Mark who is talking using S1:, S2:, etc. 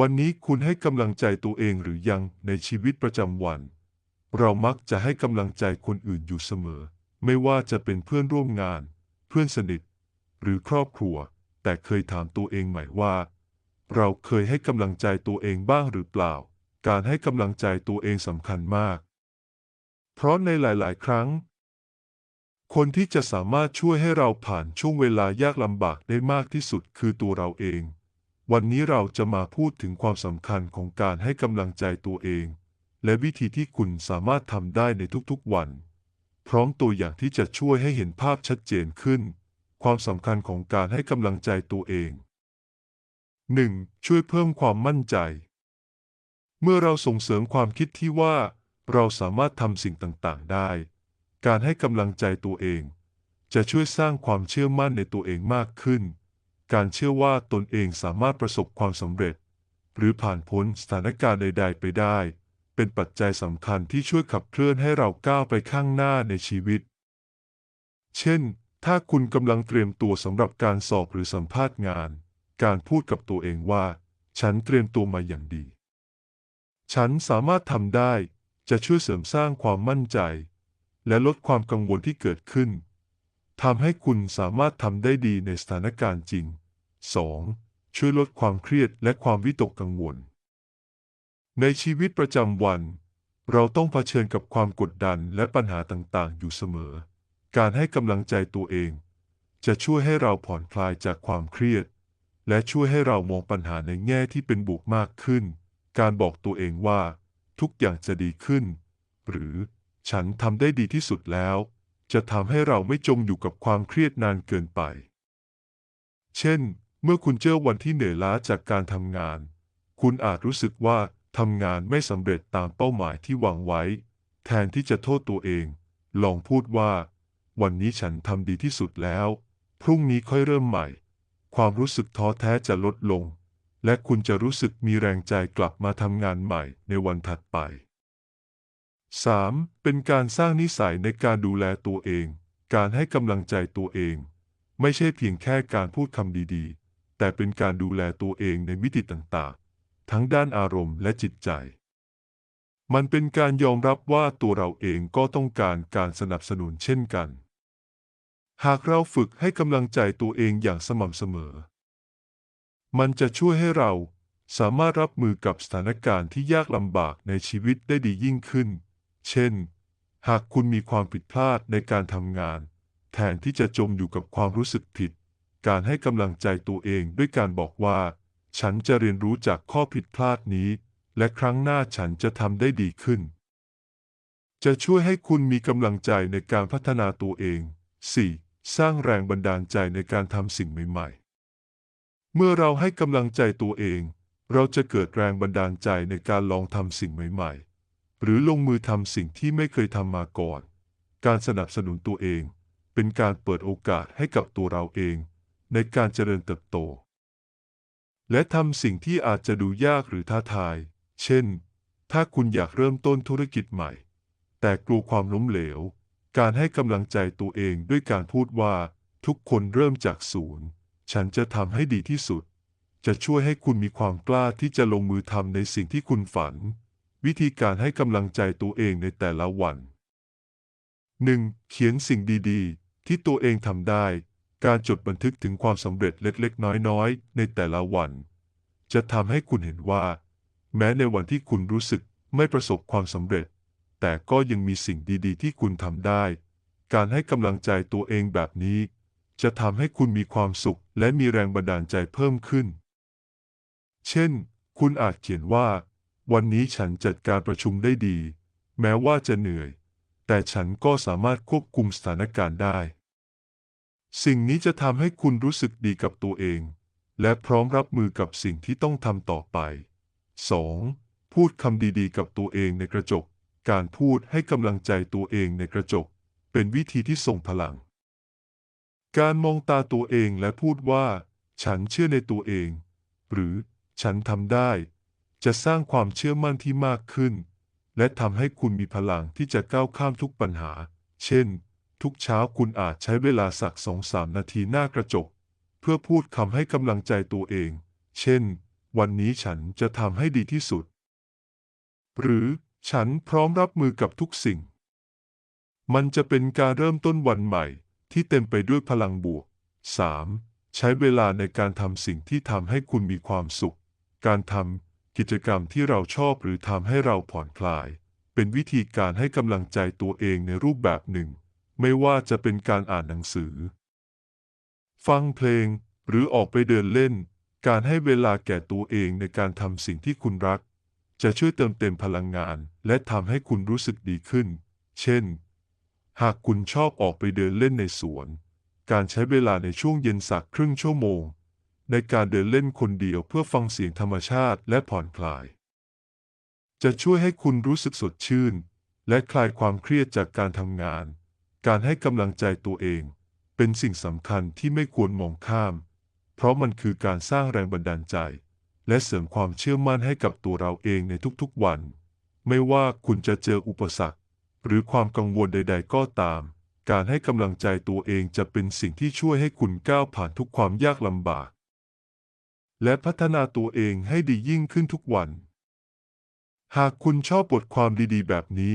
S1: วันนี้คุณให้กำลังใจตัวเองหรือยังในชีวิตประจำวัน เรามักจะให้กำลังใจคนอื่นอยู่เสมอ ไม่ว่าจะเป็นเพื่อนร่วมงาน เพื่อนสนิท หรือครอบครัว แต่เคยถามตัวเองใหม่ว่า เราเคยให้กำลังใจตัวเองบ้างหรือเปล่า การให้กำลังใจตัวเองสำคัญมาก เพราะในหลาย ๆ ครั้ง คนที่จะสามารถช่วยให้เราผ่านช่วงเวลายากลำบากได้มากที่สุดคือตัวเราเอง วันนี้เราจะมาพูดถึงความสำคัญของการให้กำลังใจตัวเอง และวิธีที่คุณสามารถทำได้ในทุกๆวัน พร้อมตัวอย่างที่จะช่วยให้เห็นภาพชัดเจนขึ้น ความสำคัญของการให้กำลังใจตัวเอง 1. ช่วยเพิ่มความมั่นใจ เมื่อเราส่งเสริมความคิดที่ว่า เราสามารถทำสิ่งต่างๆ ได้ การให้กำลังใจตัวเอง จะช่วยสร้างความเชื่อมั่นในตัวเองมากขึ้น การเชื่อว่าตนเองสามารถประสบความสำเร็จ หรือผ่านพ้นสถานการณ์ใด ๆ ไปได้ เป็นปัจจัยสำคัญที่ช่วยขับเคลื่อนให้เราก้าวไปข้างหน้าในชีวิต เช่น ถ้าคุณกำลังเตรียมตัวสำหรับการสอบหรือสัมภาษณ์งาน การพูดกับตัวเองว่า ฉันเตรียมตัวมาอย่างดี ฉันสามารถทำได้จะช่วยเสริมสร้างความมั่นใจ และลดความกังวลที่เกิดขึ้นทำให้คุณสามารถทำได้ดีในสถานการณ์จริง 2. ช่วยลดความเครียดและความวิตกกังวล ในชีวิตประจำวัน เราต้องเผชิญกับความกดดันและปัญหาต่างๆ อยู่เสมอ การให้กำลังใจตัวเอง จะช่วยให้เราผ่อนคลายจากความเครียด และช่วยให้เรามองปัญหาในแง่ที่เป็นบวกมากขึ้น การบอกตัวเองว่า ทุกอย่างจะดีขึ้น หรือฉันทำได้ดีที่สุดแล้ว จะทำให้เราไม่จมอยู่กับความเครียดนานเกินไป เช่น เมื่อคุณเจอวันที่เหนื่อยล้าจากการทำงาน คุณอาจรู้สึกว่าทำงานไม่สำเร็จตามเป้าหมายที่หวังไว้ แทนที่จะโทษตัวเอง ลองพูดว่า วันนี้ฉันทำดีที่สุดแล้ว พรุ่งนี้ค่อยเริ่มใหม่ ความรู้สึกท้อแท้จะลดลง และคุณจะรู้สึกมีแรงใจกลับมาทำงานใหม่ในวันถัดไป 3. เป็นการสร้างนิสัยในการดูแลตัวเอง การให้กำลังใจตัวเอง ไม่ใช่เพียงแค่การพูดคำดีๆ แต่เป็นการดูแลตัวเองในมิติต่างๆ ทั้งด้านอารมณ์และจิตใจ มันเป็นการยอมรับว่าตัวเราเองก็ต้องการการสนับสนุนเช่นกัน หากเราฝึกให้กำลังใจตัวเองอย่างสม่ำเสมอ มันจะช่วยให้เราสามารถรับมือกับสถานการณ์ที่ยากลำบากในชีวิตได้ดียิ่งขึ้น เช่น หากคุณมีความผิดพลาดในการทำงาน แทนที่จะจมอยู่กับความรู้สึกผิด การให้กำลังใจตัวเองด้วยการบอกว่า ฉันจะเรียนรู้จากข้อผิดพลาดนี้ และครั้งหน้าฉันจะทำได้ดีขึ้น จะช่วยให้คุณมีกำลังใจในการพัฒนาตัวเอง 4. สร้างแรงบันดาลใจในการทำสิ่งใหม่ๆ เมื่อเราให้กำลังใจตัวเอง เราจะเกิดแรงบันดาลใจในการลองทำสิ่งใหม่ๆ หรือลงมือทำสิ่งที่ไม่เคยทำมาก่อน การสนับสนุนตัวเอง เป็นการเปิดโอกาสให้กับตัวเราเอง ในการเจริญเติบโต และทำสิ่งที่อาจจะดูยากหรือท้าทาย เช่น ถ้าคุณอยากเริ่มต้นธุรกิจใหม่ แต่กลัวความล้มเหลว การให้กำลังใจตัวเองด้วยการพูดว่าทุกคนเริ่มจากศูนย์ ฉันจะทำให้ดีที่สุด จะช่วยให้คุณมีความกล้าที่จะลงมือทำในสิ่งที่คุณฝัน วิธีการให้กำลังใจตัวเองในแต่ละวัน 1. เขียนสิ่งดี ๆ ที่ตัวเองทำได้ การจดบันทึกถึงความสำเร็จเล็กๆ น้อยๆ ในแต่ละวัน จะทำให้คุณเห็นว่า แม้ในวันที่คุณรู้สึกไม่ประสบความสำเร็จ แต่ก็ยังมีสิ่งดีๆ ที่คุณทำได้ การให้กำลังใจตัวเองแบบนี้ จะทำให้คุณมีความสุขและมีแรงบันดาลใจเพิ่มขึ้น เช่น คุณอาจเขียนว่า วันนี้ฉันจัดการประชุมได้ดี แม้ว่าจะเหนื่อย แต่ฉันก็สามารถควบคุมสถานการณ์ได้ สิ่งนี้จะทำให้คุณรู้สึกดีกับตัวเอง และพร้อมรับมือกับสิ่งที่ต้องทำต่อไป 2. พูดคำดีๆ กับตัวเองในกระจก การพูดให้กำลังใจตัวเองในกระจก เป็นวิธีที่ทรงพลัง การมองตาตัวเองและพูดว่า ฉันเชื่อในตัวเอง หรือฉันทำได้ จะสร้างความเชื่อมั่นที่มากขึ้น และทำให้คุณมีพลังที่จะก้าวข้ามทุกปัญหา เช่น ทุกเช้าคุณอาจใช้เวลาสักสองสามนาทีหน้ากระจก เพื่อพูดคำให้กำลังใจตัวเอง เช่น วันนี้ฉันจะทำให้ดีที่สุด หรือฉันพร้อมรับมือกับทุกสิ่ง มันจะเป็นการเริ่มต้นวันใหม่ ที่เต็มไปด้วยพลังบวก 3. ใช้เวลาในการทำสิ่งที่ทำให้คุณมีความสุข การทำกิจกรรมที่เราชอบหรือทำให้เราผ่อนคลาย เป็นวิธีการให้กำลังใจตัวเองในรูปแบบหนึ่ง ไม่ว่าจะเป็นการอ่านหนังสือ ฟังเพลง หรือออกไปเดินเล่น การให้เวลาแก่ตัวเองในการทำสิ่งที่คุณรัก จะช่วยเติมเต็มพลังงาน และทำให้คุณรู้สึกดีขึ้น เช่น หากคุณชอบออกไปเดินเล่นในสวน การใช้เวลาในช่วงเย็นสักครึ่งชั่วโมง ในการเดินเล่นคนเดียวเพื่อฟังเสียงธรรมชาติและผ่อนคลาย จะช่วยให้คุณรู้สึกสดชื่นและคลายความเครียดจากการทำงาน การให้กำลังใจตัวเอง เป็นสิ่งสำคัญที่ไม่ควรมองข้าม เพราะมันคือการสร้างแรงบันดาลใจ และเสริมความเชื่อมั่นให้กับตัวเราเองในทุกๆวัน ไม่ว่าคุณจะเจออุปสรรค หรือความกังวลใด ๆ ก็ตาม การให้กำลังใจตัวเองจะเป็นสิ่งที่ช่วยให้คุณก้าวผ่านทุกความยากลำบาก และพัฒนาตัวเองให้ดียิ่งขึ้นทุกวัน หากคุณชอบบทความดีๆ แบบนี้